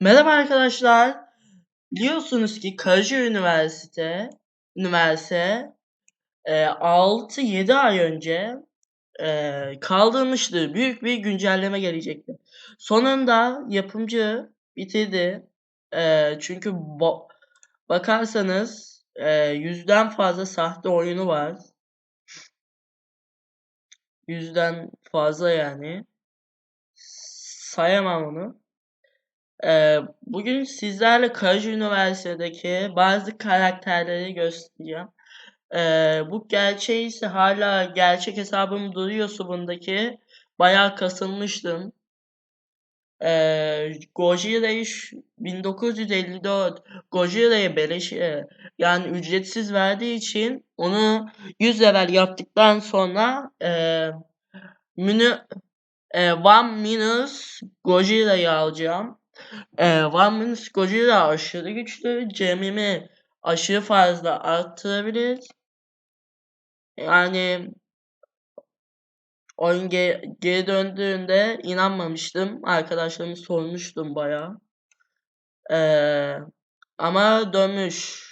Merhaba arkadaşlar. Biliyorsunuz ki Kaji Üniversite Üniversite e, 6-7 ay önce e, kaldırmıştı. Büyük bir güncelleme gelecekti. Sonunda yapımcı bitirdi. E, çünkü bakarsanız e, yüzden fazla sahte oyunu var. Yüzden fazla yani. Sayamam onu. Ee, bugün sizlerle Kaji Üniversite'deki bazı karakterleri göstereceğim. Ee, bu gerçeği ise hala gerçek hesabım duruyor subundaki. Bayağı kasılmıştım. Ee, Gojira'yı ş- 1954 Gojira'ya beleş e, yani ücretsiz verdiği için onu 100 level yaptıktan sonra e, Münü e, One Minus Gojira'yı alacağım. Ee, One Minute Godzilla aşırı güçlü. Cemimi aşırı fazla arttırabilir. Yani oyun ge- geri döndüğünde inanmamıştım. Arkadaşlarımı sormuştum bayağı. Ee, ama dönmüş.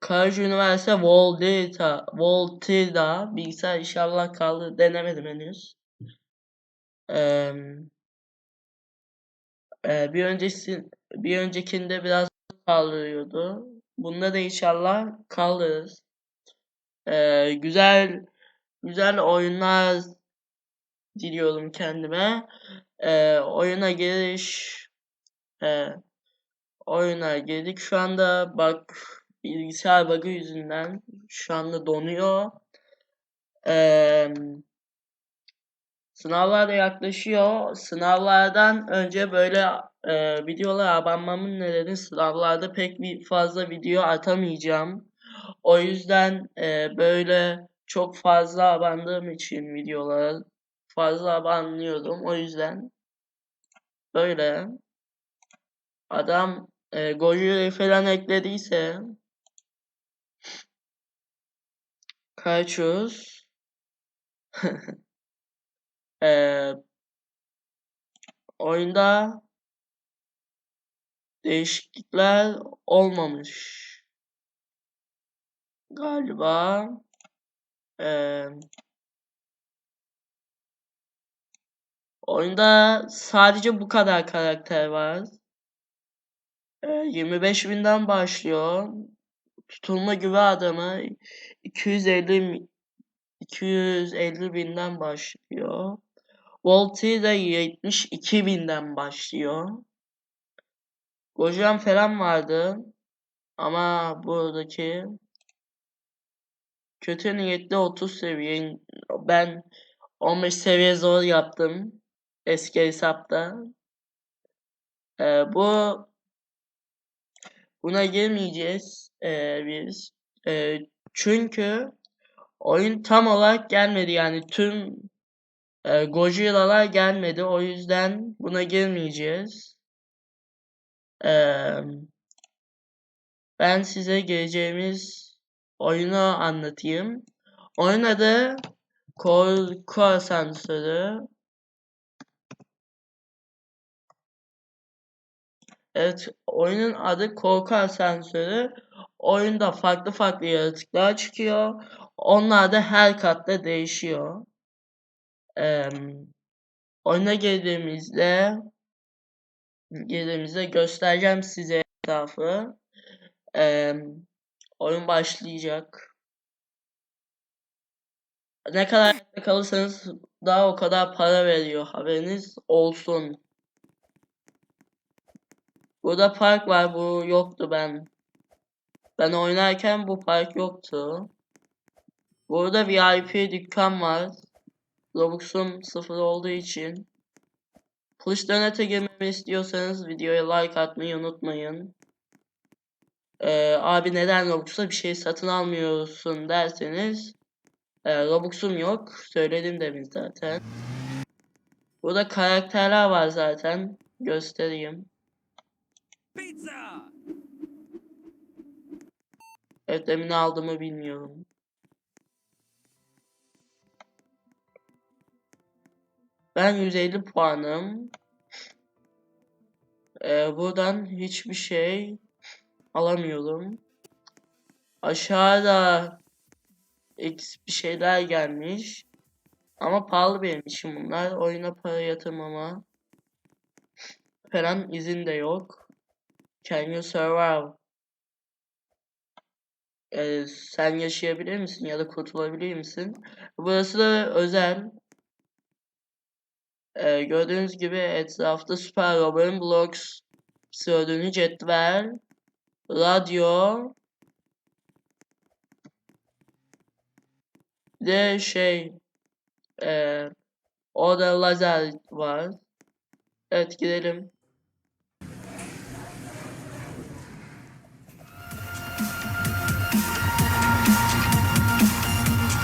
Karşı Üniversite Volta, Volta'da bilgisayar inşallah kaldı. Denemedim henüz. Ee, e, bir öncesi bir öncekinde biraz kaldırıyordu. Bunda da inşallah kaldırırız. Ee, güzel güzel oyunlar diliyorum kendime. Ee, oyuna giriş e, oyuna girdik. Şu anda bak bilgisayar bug'ı yüzünden şu anda donuyor. Ee, sınavlar da yaklaşıyor. Sınavlardan önce böyle e, videolara abanmamın nedeni sınavlarda pek bir fazla video atamayacağım. O yüzden e, böyle çok fazla abandığım için videolara fazla abanlıyordum. O yüzden böyle adam e, Gojira'yı falan eklediyse kaçıyoruz. e, oyunda değişiklikler olmamış galiba. E, oyunda sadece bu kadar karakter var. E, 25.000'den başlıyor. Tutulma güve adamı 250 250 binden başlıyor. Volti de 72 binden başlıyor. Gojan falan vardı. Ama buradaki kötü niyetli 30 seviye. Ben 15 seviye zor yaptım. Eski hesapta. Ee, bu buna girmeyeceğiz ee, biz. Ee, çünkü oyun tam olarak gelmedi yani tüm e, Godzilla'lar gelmedi o yüzden buna girmeyeceğiz. Ee, ben size geleceğimiz oyunu anlatayım. Oyun adı Korku Asansörü. Evet, oyunun adı Korku Asansörü. Oyunda farklı farklı yaratıklar çıkıyor. Onlar da her katta değişiyor. Ee, oyuna girdiğimizde girdiğimizde göstereceğim size etrafı. Ee, oyun başlayacak. Ne kadar kalırsanız daha o kadar para veriyor. Haberiniz olsun. Burada park var. Bu yoktu ben. Ben oynarken bu park yoktu. Burada VIP dükkan var. Robux'um sıfır olduğu için. Push Donate girmemi istiyorsanız videoya like atmayı unutmayın. Ee, abi neden Robux'a bir şey satın almıyorsun derseniz e, Robux'um yok. Söyledim demin zaten. Burada karakterler var zaten. Göstereyim. Pizza! Evet demin aldığımı bilmiyorum. Ben 150 puanım. Ee, buradan hiçbir şey alamıyorum. Aşağıda X bir şeyler gelmiş. Ama pahalı benim için bunlar. Oyuna para yatırmama falan izin de yok. Can you survive? Ee, sen yaşayabilir misin ya da kurtulabilir misin? Burası da özel. Ee, gördüğünüz gibi etrafta Super Robin Blocks söylediğini cetvel, radyo, de şey, e, orada lazer var. Evet gidelim.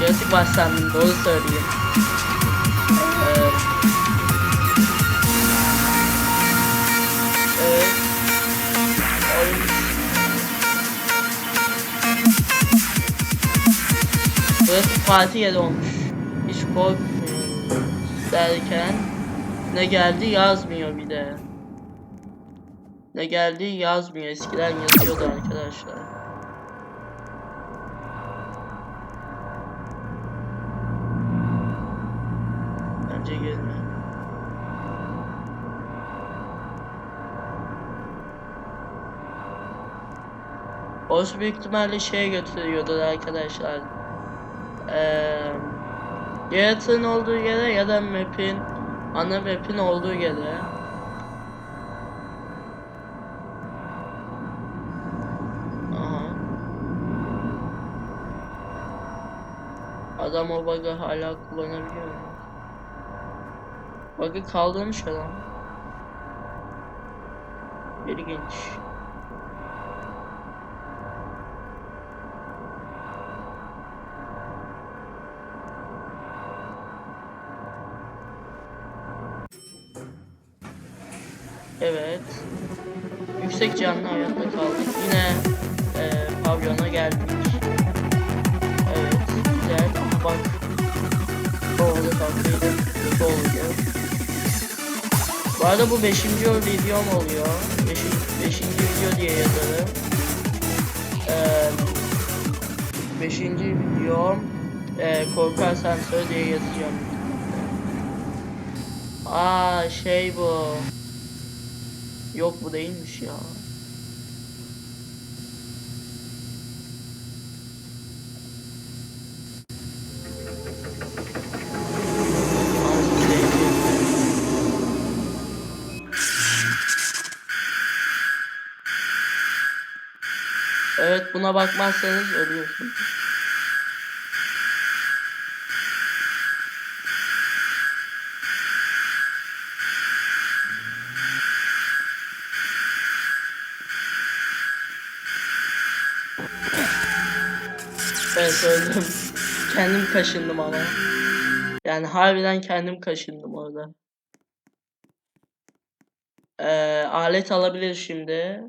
Yaratık var sandım doğru söyleyeyim. Burası parti yeri olmuş. Hiç korkmuyorum derken ne geldi yazmıyor bir de. Ne geldi yazmıyor. Eskiden yazıyordu arkadaşlar. Bence gelme. Orası büyük ihtimalle şeye götürüyordur arkadaşlar. Eee yaratığın olduğu yere ya da map'in ana map'in olduğu yere. Aha. Adam o bug'ı hala kullanabiliyor mu? Bug'ı kaldırmış adam. İlginç. Evet. Yüksek canlı hayatta kaldık. Yine e, pavyona geldik. Evet. Güzel. Bak. Doğru kalkıydı. Kötü oluyor. Bu arada bu 5. videom oluyor. 5. video diye yazarım. 5. videom e, korku asansörü diye yazacağım. Aa şey bu. Yok bu değilmiş ya. Evet buna bakmazsanız ölüyorsunuz. Evet öldüm. Kendim kaşındım ama. Yani harbiden kendim kaşındım orada. Ee, alet alabilir şimdi.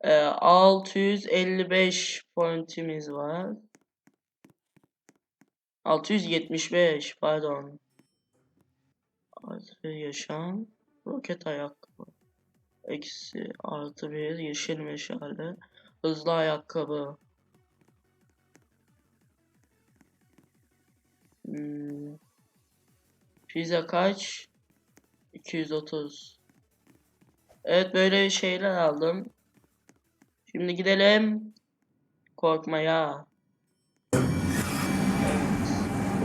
Ee, 655 pointimiz var. 675 pardon. Artı bir yaşam. Roket ayakkabı. Eksi artı bir yeşil meşale. Hızlı ayakkabı. Hmm. Pizza kaç? 230. Evet böyle şeyler aldım. Şimdi gidelim korkmaya. Evet.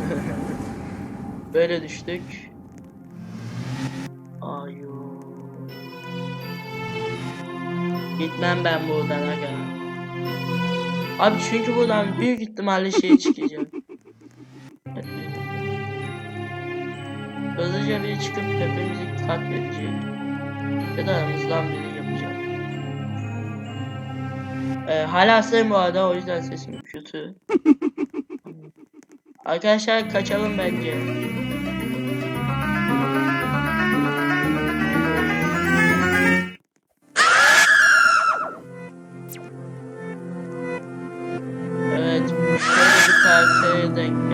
böyle düştük. Ayu. Gitmem ben buradan aga. Abi çünkü buradan büyük ihtimalle şey çıkacak. Hızlıca biri çıkıp hepimizi katledecek. Ya da aramızdan biri yapacak. Ee, hala hastayım bu arada o yüzden sesim kötü. Arkadaşlar kaçalım bence. Evet, şöyle bir karaktere denk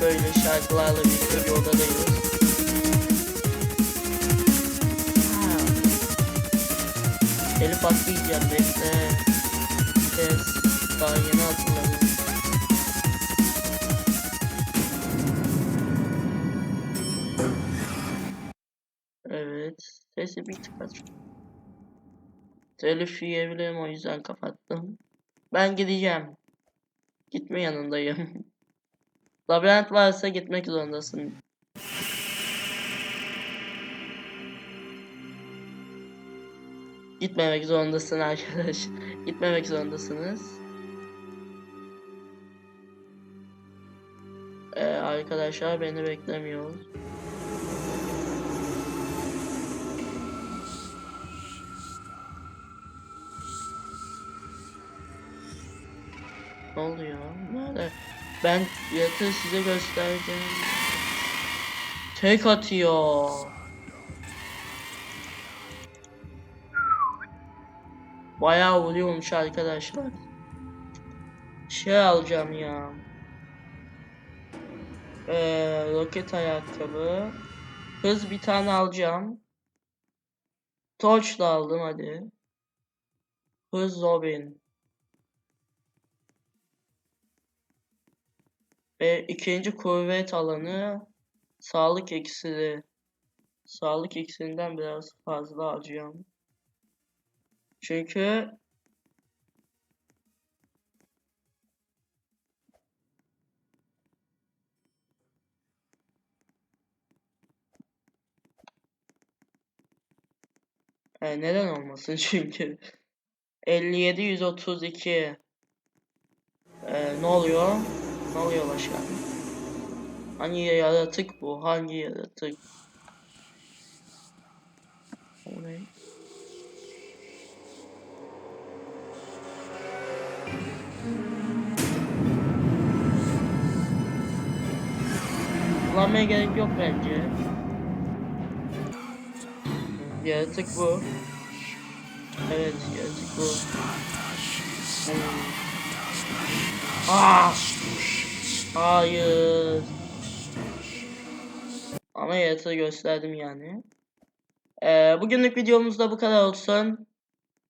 Böyle şarkılarla birlikte bir odadayız. Ha. Elif atlayacağım bekle. Ses. Daha yeni hatırladım. Evet. Sesi bir tık aç. Telif o yüzden kapattım. Ben gideceğim. Gitme yanındayım. Labirent varsa gitmek zorundasın. Gitmemek zorundasın arkadaş. Gitmemek zorundasınız. Ee, arkadaşlar beni beklemiyor. Ne oluyor? Nerede? Ben yatağı size göstereceğim. Tek atıyor. Bayağı vuruyormuş arkadaşlar. Şey alacağım ya. Ee, roket ayakkabı. Hız bir tane alacağım. Torch da aldım hadi. Hız Robin. Ve ikinci kuvvet alanı sağlık iksiri. Sağlık iksirinden biraz fazla alacağım. Çünkü e, neden olmasın çünkü 57 132 e, ne oluyor? Ne oluyor başka? Hangi yaratık bu? Hangi yaratık? O ne? Kullanmaya gerek yok bence. Yaratık bu. Evet, yaratık bu. Hmm. Ah! Hayır. Ama yaratığı gösterdim yani. Ee, bugünlük videomuz da bu kadar olsun.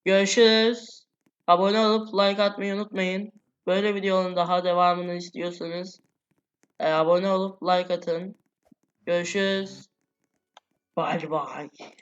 Görüşürüz. Abone olup like atmayı unutmayın. Böyle videonun daha devamını istiyorsanız e, abone olup like atın. Görüşürüz. Bye bye.